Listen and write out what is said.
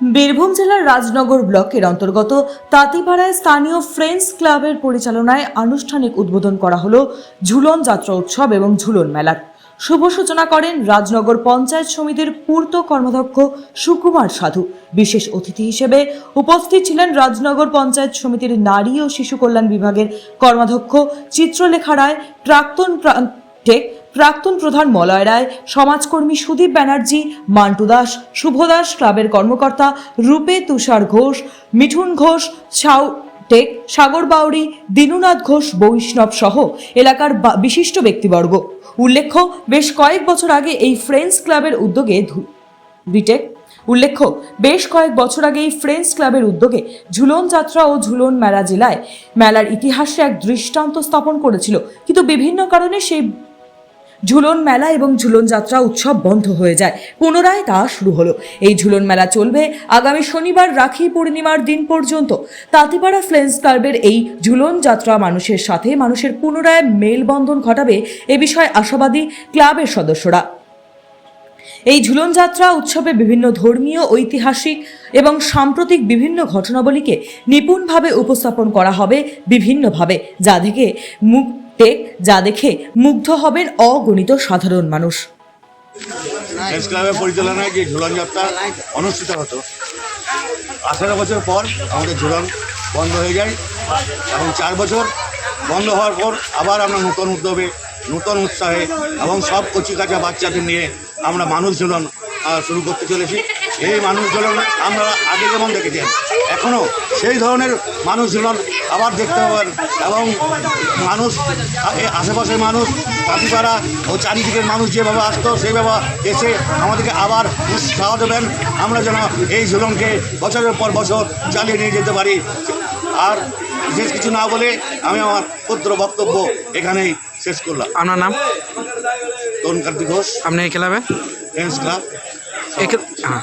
বীরভূম জেলার রাজনগর ব্লকের অন্তর্গত তাঁতিপাড়ায় স্থানীয় ফ্রেন্ডস ক্লাবের পরিচালনায় আনুষ্ঠানিক উদ্বোধন করা হলো ঝুলন যাত্রা উৎসব এবং ঝুলন মেলার শুভ সূচনা করেন রাজনগর পঞ্চায়েত সমিতির পূর্ত কর্মাধ্যক্ষ সুকুমার সাধু। বিশেষ অতিথি হিসেবে উপস্থিত ছিলেন রাজনগর পঞ্চায়েত সমিতির নারী ও শিশু কল্যাণ বিভাগের কর্মাধ্যক্ষ চিত্রলেখা রায়, প্রাক্তন প্রাক্তন প্রধান মলয় রায়, সমাজকর্মী সুদীপ ব্যানার্জি, মান্টু দাস, শুভ দাস ক্লাবের কর্মকর্তা রূপে তুষার ঘোষ, মিঠুন ঘোষ, ছাউ টেক, সাগর বাউরি দীনুনাথ ঘোষ, বৈষ্ণব সহ এলাকার বিশিষ্ট ব্যক্তিবর্গ। উল্লেখ্য, বেশ কয়েক বছর আগে এই ফ্রেন্ডস ক্লাবের উদ্যোগে বিটেক। উল্লেখ্য, বেশ কয়েক বছর আগে এই ফ্রেন্ডস ক্লাবের উদ্যোগে ঝুলন যাত্রা ও ঝুলন মেলা জেলায় মেলার ইতিহাসে এক দৃষ্টান্ত স্থাপন করেছিল। কিন্তু বিভিন্ন কারণে সেই ঝুলন মেলা এবং ঝুলন যাত্রা উৎসব বন্ধ হয়ে যায়। পুনরায় তা শুরু হলো। এই ঝুলন মেলা চলবে আগামী শনিবার রাখি পূর্ণিমার দিন পর্যন্ত। তাঁতিপাড়া ফ্রেন্ডস ক্লাবের এই ঝুলন যাত্রা মানুষের সাথে মানুষের পুনরায় মেলবন্ধন ঘটাবে এ বিষয়ে আশাবাদী ক্লাবের সদস্যরা। এই ঝুলন যাত্রা উৎসবে বিভিন্ন ধর্মীয়, ঐতিহাসিক এবং সাম্প্রতিক বিভিন্ন ঘটনাবলীকে নিপুণভাবে উপস্থাপন করা হবে বিভিন্নভাবে, যা দেখে মুক্তে যা দেখে মুগ্ধ হবেন অগণিত সাধারণ মানুষ। প্রেস ক্লাবের পরিচালনায় যে ঝুলন যাত্রা অনুষ্ঠিত হতো, আঠেরো বছর পর আমাদের ঝুলন বন্ধ হয়ে যায় এবং চার বছর বন্ধ হওয়ার পর আবার আমরা নতুন উদ্যোগে, নতুন উৎসাহে এবং সব কচিকাচা বাচ্চাদের নিয়ে আমরা মানুষ ঝুলন শুরু করতে চলেছি। এই মানুষ ঝুলন আমরা আগে যেমন দেখেছেন এখনও সেই ধরনের মানুষ ঝুলন আবার দেখতে পাবেন এবং মানুষ আশেপাশের মানুষ কাটিপাড়া ও চারিদিকের মানুষ যেভাবে আসতো সেইভাবে এসে আমাদেরকে আবার উৎসাহ দেবেন। আমরা যেন এই ঝুলনকে বছরের পর বছর চালিয়ে নিয়ে যেতে পারি। আর বিশেষ কিছু না বলে আমি আমার ক্ষুদ্র বক্তব্য এখানেই শেষ করলাম। আপনার নাম? তরুণ কার্তিক ঘোষ আপনি এই ক্লাবে? ফ্রেন্ডস ক্লাব হ্যাঁ।